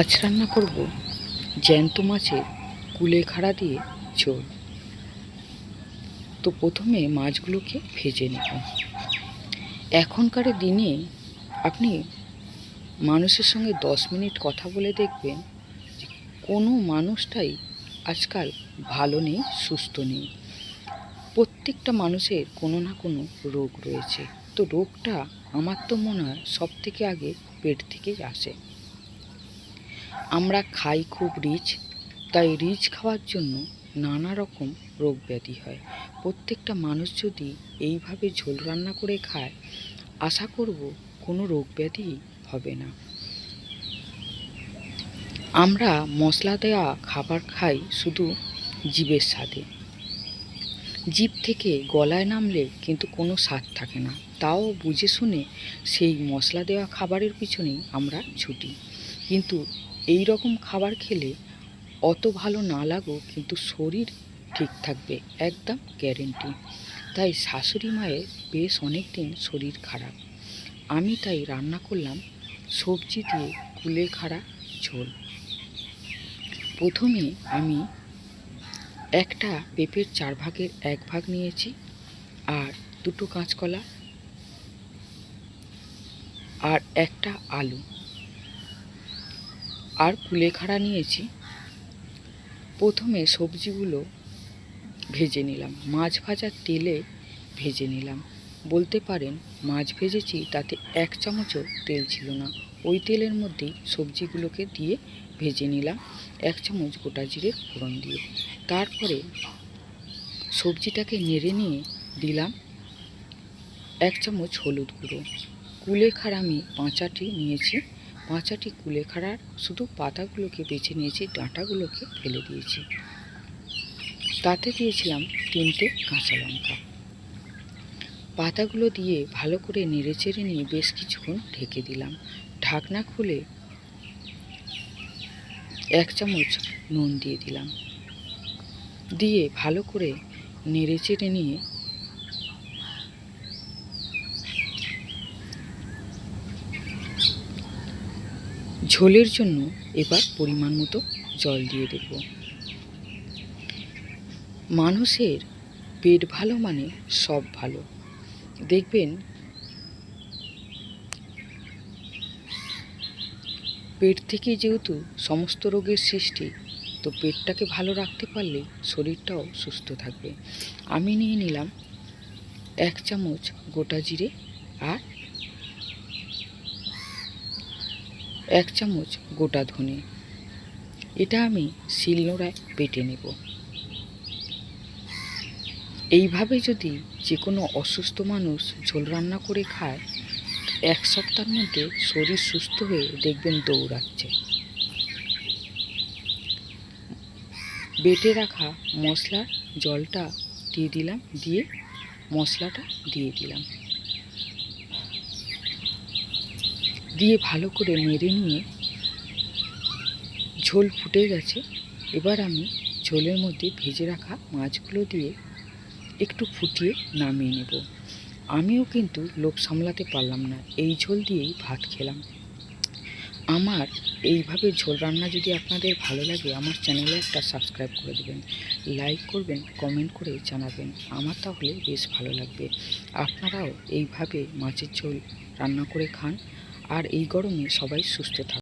আজ রান্না করব জ্যান্ত মাছের কুলেখাড়া দিয়ে ঝোল। তো প্রথমে মাছগুলোকে ভেজে নেব। এখনকার দিনে আপনি মানুষের সঙ্গে দশ মিনিট কথা বলে দেখবেন যে কোনো মানুষটাই আজকাল ভালো নেই, সুস্থ নেই। প্রত্যেকটা মানুষের কোনো না কোনো রোগ রয়েছে। তো রোগটা আমার তো মনে হয় সব থেকে আগে পেট থেকেই আসে। আমরা খাই খুব রিচ তাই রিচ খাওয়ার জন্য নানা রকম রোগ ব্যাধি হয়। প্রত্যেকটা মানুষ যদি এইভাবে ঝোল রান্না করে খায়, আশা করব কোনো রোগ ব্যাধি হবে না। আমরা মশলা দেওয়া খাবার খাই শুধু জীবের স্বাদে। জীব থেকে গলায় নামলে কিন্তু কোনো স্বাদ থাকে না। তাও বুঝে শুনে সেই মশলা দেওয়া খাবারের পিছনেই আমরা ছুটি। কিন্তু এই রকম খাবার খেলে অত ভালো না লাগুক কিন্তু শরীর ঠিক থাকবে, একদম গ্যারেন্টি তাই শাশুড়ি মায়ের বেশ অনেক দিন শরীর খারাপ। আমি তাই রান্না করলাম সবজি দিয়ে কুলে কুলেখাড়া ঝোল। প্রথমে আমি একটা পেঁপের চার ভাগের এক ভাগ নিয়েছি আর দুটো কাঁচকলা আর একটা আলু। আর কুলেখাড়া নিয়েছি। প্রথমে সবজিগুলো ভেজে নিলাম। মাছ ভাজার তেলে ভেজে নিলাম। বলতে পারেন, মাছ ভেজেছি, তাতে এক চামচও তেল ছিল না। ওই তেলের মধ্যেই সবজিগুলোকে দিয়ে ভেজে নিলাম এক চামচ গোটা জিরের ফোড়ন দিয়ে। তারপরে সবজিটাকে নেড়ে নিয়ে দিলাম এক চামচ হলুদ গুঁড়ো। কুলেখাড়া আমি পাঁচাটি নিয়েছি। পাঁচাটি কুলেখাড়ার শুধু পাতাগুলোকে বেছে নিয়েছি, ডাঁটাগুলোকে ফেলে দিয়েছি। তাতে দিয়েছিলাম তিনটে কাঁচা লঙ্কা। পাতাগুলো দিয়ে ভালো করে নেড়ে চেড়ে নিয়ে বেশ কিছুক্ষণ ঢেকে দিলাম। ঢাকনা খুলে এক চামচ নুন দিয়ে দিলাম। দিয়ে ভালো করে নেড়ে চেড়ে নিয়ে ঝোলের জন্য এবার পরিমাণ মতো জল দিয়ে দেব। মানুষের পেট ভালো মানে সব ভালো। দেখবেন, পেট থেকে যেহেতু সমস্ত রোগের সৃষ্টি, তো পেটটাকে ভালো রাখতে পারলে শরীরটাও সুস্থ থাকবে। আমি নিয়ে নিলাম এক চামচ গোটা জিরে আর এক চামচ গোটা ধনে। এটা আমি শিলনোড়ায় বেটে নেব। এইভাবে যদি যে কোনো অসুস্থ মানুষ ঝোল রান্না করে খায়, এক সপ্তাহের মধ্যে শরীর সুস্থ হয়ে দেখবেন দৌড়াচ্ছে। বেটে রাখা মশলার জলটা দিয়ে দিলাম, দিয়ে মশলাটা দিয়ে দিলাম। দিয়ে ভালো করে নেড়ে নিয়ে ঝোল ফুটে গেছে। এবার আমি ঝোলের মধ্যে ভেজে রাখা মাছগুলো দিয়ে একটু ফুটিয়ে নামিয়ে নেব। আমিও কিন্তু লোভ সামলাতে পারলাম না। এই ঝোল দিয়েই ভাত খেলাম। আমার এইভাবে ঝোল রান্না যদি আপনাদের ভালো লাগে, আমার চ্যানেলে একটা সাবস্ক্রাইব করে দেবেন। লাইক করবেন, কমেন্ট করে জানাবেন। আমার তাহলে বেশ ভালো লাগবে। আপনারাও এইভাবে মাছের ঝোল রান্না করে খান। আর এই গরমে সবাই সুস্থ থাকুন